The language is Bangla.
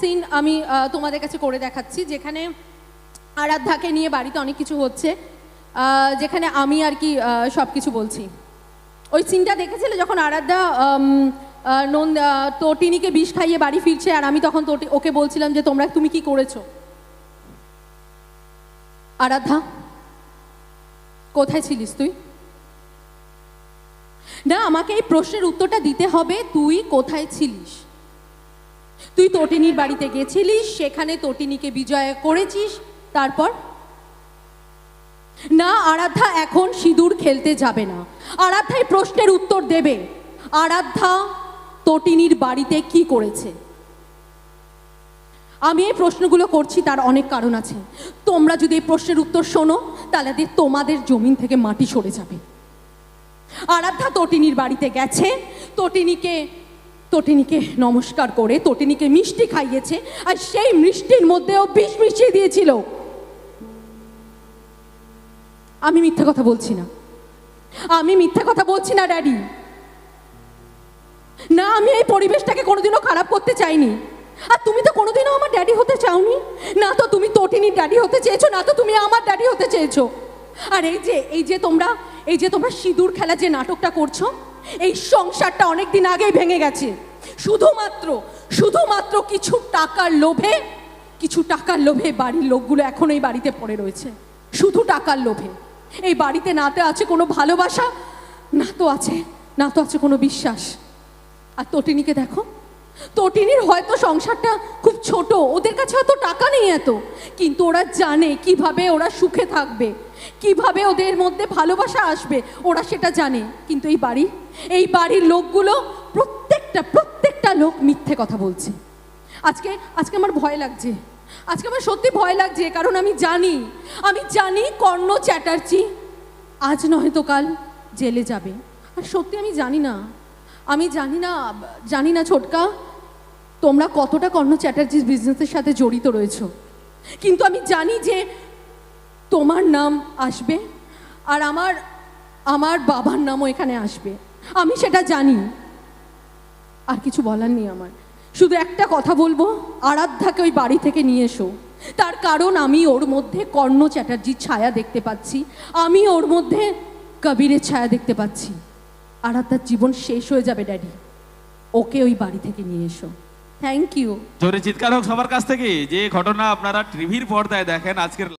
সিন আমি তোমাদের কাছে করে দেখাচ্ছি যেখানে আরাধ্যাকে নিয়ে বাড়িতে অনেক কিছু হচ্ছে যেখানে আমি আর কি সব কিছু বলছি। ওই সিনটা দেখেছিলে যখন আরাধ্যা নন্দ আহ, তটিনীকে বিষ খাইয়ে বাড়ি ফিরছে আর আমি তখন তটি ওকে বলছিলাম যে তোমরা তুমি কি করেছ? আরাধ্যা কোথায় ছিলিস তুই? না আমাকে এই প্রশ্নের উত্তরটা দিতে হবে তুই কোথায় ছিলিস? তুই তটিনীর বাড়িতে গেছিলিস, সেখানে তটিনীকে বিজয় করেছিস, তারপর? না, আরাধ্যা এখন সিঁদুর খেলতে যাবে না। আরাধ্যা এই প্রশ্নের উত্তর দেবে। আরাধ্যা তটিনীর বাড়িতে কি করেছে? আমি এই প্রশ্নগুলো করছি, তার অনেক কারণ আছে। তোমরা যদি এই প্রশ্নের উত্তর শোনো, তাহলে তোমাদের জমিন থেকে মাটি সরে যাবে। আরাধ্যা তটিনীর বাড়িতে গেছে, তটিনীকে তটিনীকে নমস্কার করে তটিনীকে মিষ্টি খাইয়েছে, আর সেই মিষ্টির মধ্যেও বিষ মিশিয়ে দিয়েছিল। আমি মিথ্যা কথা বলছি না। আমি মিথ্যা কথা বলছি না, ড্যাডি। না, আমি এই পরিবেশটাকে কোনোদিনও খারাপ করতে চাইনি। আর তুমি তো কোনোদিনও আমার ড্যাডি হতে চাওনি। না তো তুমি তটিনীর ড্যাডি হতে চেয়েছো, না তো তুমি আমার ড্যাডি হতে চেয়েছো। আর এই যে এই যে তোমরা, এই যে তোমরা সিঁদুর খেলা যে নাটকটা করছ এই সংসারটা অনেক দিন আগেই ভেঙে গেছে। শুধুমাত্র শুধুমাত্র কিছু টাকার লোভে, কিছু টাকার লোভে বাড়ির লোকগুলো এখন এই বাড়িতে পড়ে রয়েছে। শুধু টাকার লোভে। এই বাড়িতে নাতে আছে কোনো ভালোবাসা, না তো আছে, না তো আছে কোনো বিশ্বাস। আর তটিনীকে দেখো। তটিনীর হয়তো সংসারটা খুব ছোট, ওদের কাছে হয়তো টাকা নেই এত। কিন্তু ওরা জানে কীভাবে ওরা সুখে থাকবে, কীভাবে ওদের মধ্যে ভালোবাসা আসবে, ওরা সেটা জানে। কিন্তু এই বাড়ি, এই বাড়ির লোকগুলো প্রত্যেকটা প্রত্যেকটা লোক মিথ্যে কথা বলছে। আজকে আজকে আমার ভয় লাগছে। আজকে আমার সত্যি ভয় লাগছে, কারণ আমি জানি আমি জানি কর্ণ চ্যাটার্জি আজ নয় তো কাল জেলে যাবে। আর সত্যি আমি জানি না আমি জানি না জানি না ছোটকা, তোমরা কতটা কর্ণ চ্যাটার্জির বিজনেসের সাথে জড়িত রয়েছো। কিন্তু আমি জানি যে তোমার নাম আসবে আর আমার আমার বাবার নামও এখানে আসবে। আমি সেটা জানি। আর কিছু বলার নেই আমার। শুধু একটা কথা বলব, আরাধ্যাকে ওই বাড়ি থেকে নিয়ে এসো। তার কারণ আমি ওর মধ্যে কর্ণ চ্যাটার্জির ছায়া দেখতে পাচ্ছি। আমি ওর মধ্যে কবিরের ছায়া দেখতে পাচ্ছি। আরাধ্যার জীবন শেষ হয়ে যাবে ড্যাডি ওকে ওই বাড়ি থেকে নিয়ে এসো। থ্যাংক ইউ জোরে চিৎকার হোক সবার কাছ থেকে। যে ঘটনা আপনারা টিভির পর্দায় দেখেন, আজকের